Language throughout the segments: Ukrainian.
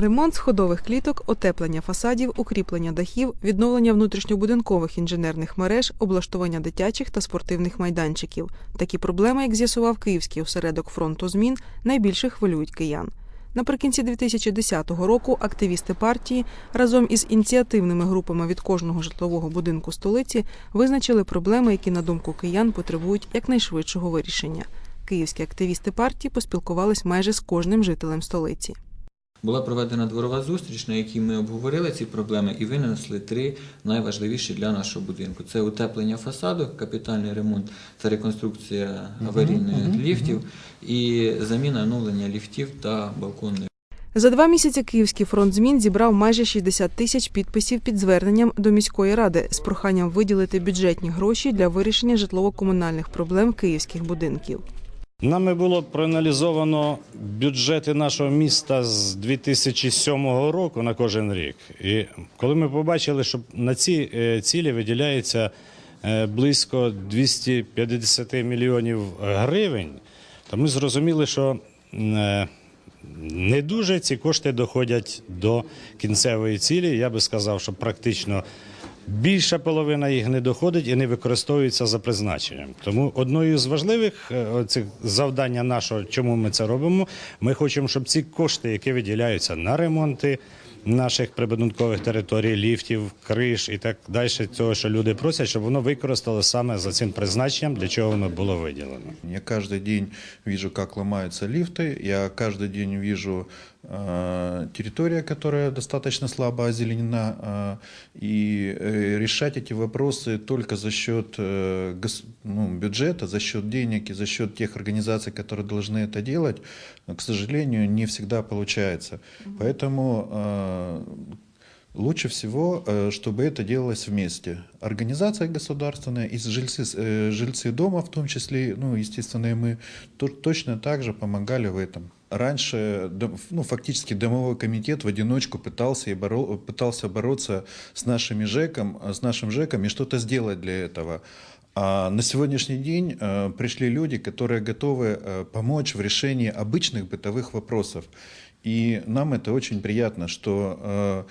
Ремонт сходових кліток, отеплення фасадів, укріплення дахів, відновлення внутрішньобудинкових інженерних мереж, облаштування дитячих та спортивних майданчиків. Такі проблеми, як з'ясував Київський осередок фронту змін, найбільше хвилюють киян. Наприкінці 2010 року активісти партії разом із ініціативними групами від кожного житлового будинку столиці визначили проблеми, які, на думку киян, потребують якнайшвидшого вирішення. Київські активісти партії поспілкувались майже з кожним жителем столиці. Була проведена дворова зустріч, на якій ми обговорили ці проблеми і винесли три найважливіші для нашого будинку: це утеплення фасаду, капітальний ремонт та реконструкція аварійних ліфтів і заміна оновлення ліфтів та балконних. За два місяці Київський фронт змін зібрав майже 60 тисяч підписів під зверненням до міської ради з проханням виділити бюджетні гроші для вирішення житлово-комунальних проблем київських будинків. Нами було проаналізовано бюджети нашого міста з 2007 року на кожен рік. І коли ми побачили, що на ці е, цілі виділяється е, близько 250 мільйонів гривень, то ми зрозуміли, що е, не дуже ці кошти доходять до кінцевої цілі. Я би сказав, що практично більша половина їх не доходить і не використовується за призначенням. Тому одною з важливих е, цих завдання нашого, чому ми це робимо, ми хочемо, щоб ці кошти, які виділяються на ремонти наших прибудинкових територій, ліфтів, криш і так далі, цього, що люди просять, щоб воно використало саме за цим призначенням, для чого воно було виділено. Я каждый день вижу, как ломаются лифты. Я каждый день вижу э, территория, которая достаточно слабо озеленена. э, и э, решать эти вопросы только за счет э, гос- ну, бюджета, за счет денег и за счет тех организаций, которые должны это делать, э, к сожалению, не всегда получается. Поэтому э, Лучше всего, э, чтобы это делалось вместе. Организация государственная и жильцы, э, жильцы дома, в том числе, ну, естественно, и мы, то- точно так же помогали в этом. Раньше, ну, фактически домовой комитет в одиночку пытался, и боро- пытался бороться с, нашими ЖЭКом, э, с нашим ЖЭКом и что-то сделать для этого. А на сегодняшний день э, пришли люди, которые готовы э, помочь в решении обычных бытовых вопросов. И нам это очень приятно, что э,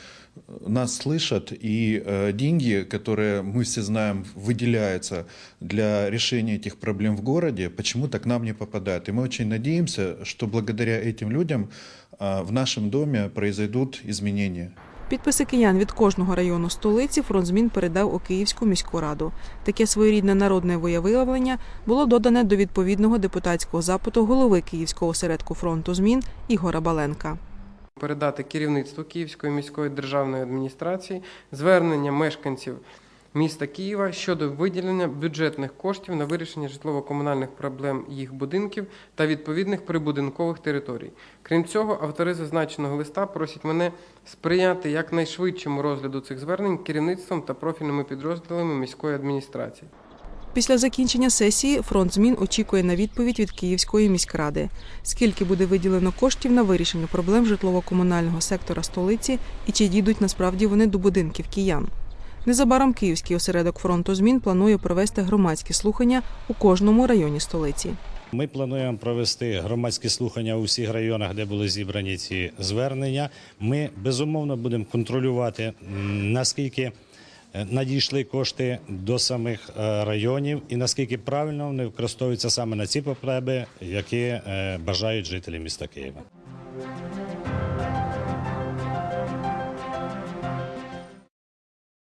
нас слышат, и э, деньги, которые мы все знаем выделяются для решения этих проблем в городе, почему-то к нам не попадают. И мы очень надеемся, что благодаря этим людям э, в нашем доме произойдут изменения. Підписи киян від кожного району столиці фронт змін передав у Київську міську раду. Таке своєрідне народне виявлення було додане до відповідного депутатського запиту голови Київського осередку фронту змін Ігора Баленка. передати керівництву Київської міської державної адміністрації звернення мешканців міста Києва щодо виділення бюджетних коштів на вирішення житлово-комунальних проблем їх будинків та відповідних прибудинкових територій. Крім цього, автори зазначеного листа просять мене сприяти якнайшвидшому розгляду цих звернень керівництвом та профільними підрозділами міської адміністрації. Після закінчення сесії фронт змін очікує на відповідь від Київської міськради. Скільки буде виділено коштів на вирішення проблем житлово-комунального сектора столиці і чи дійдуть насправді вони до будинків киян? Незабаром Київський осередок фронту змін планує провести громадські слухання у кожному районі столиці. Ми плануємо провести громадські слухання у всіх районах, де були зібрані ці звернення. Ми безумовно будемо контролювати наскільки е, надійшли кошти до самих е, районів і наскільки правильно вони використовуються саме на ці потреби, які е, бажають жителі міста Києва.